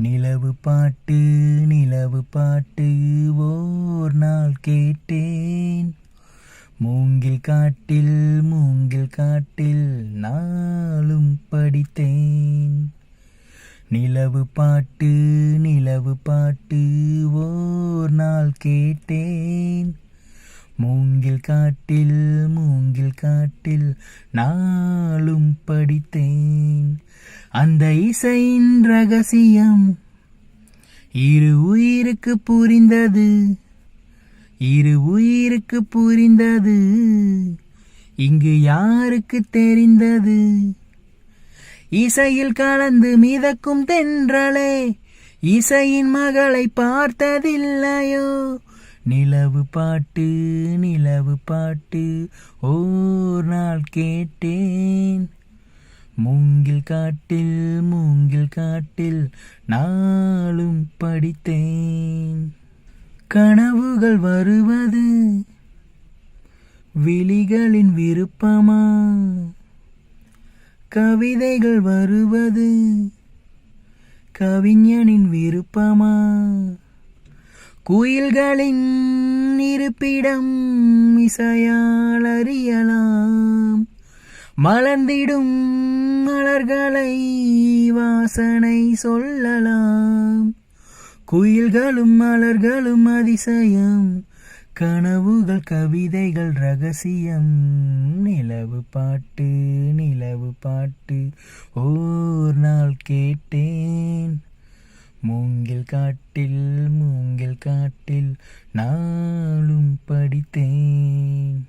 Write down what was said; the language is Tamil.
நிலவு பாட்டு நிலவு பாட்டு ஓர் நாள் கேட்டேன். மூங்கில் காட்டில் மூங்கில் காட்டில் நாளும் படித்தேன். நிலவு பாட்டு நிலவு பாட்டு ஓர் நாள் கேட்டேன். மூங்கில் காட்டில் மூங்கில் காட்டில் நாளும் படித்தேன். அந்த இசையின் ரகசியம் இரு உயிருக்கு புரிந்தது. இரு உயிருக்கு புரிந்தது. இங்கு யாருக்கு தெரிந்தது? இசையில் கலந்து மிதக்கும் தென்றலே இசையின் மகளை பார்த்ததில்லையோ? நிலவு பாட்டு நிலவு பாட்டு ஓர் நாள் கேட்டேன். மூங்கில் காட்டில் மூங்கில் காட்டில் நாளும் படித்தேன். கனவுகள் வருவது விழிகளின் விருப்பமா? கவிதைகள் வருவது கவிஞனின் விருப்பமா? குயில்களின் இருப்பிடம் இசையால் அறியலாம். மலர்ந்திடும் மலர்களை வாசனை சொல்லலாம். குயில்களும் மலர்களும் அதிசயம் கனவுகள் கவிதைகள் ரகசியம். நிலவு பாட்டு நிலவு பாட்டு ஓர் நாள் கேட்டேன். மூங்கில் காட்டில் மூங்கில் காட்டில் நாளும் படித்தேன்.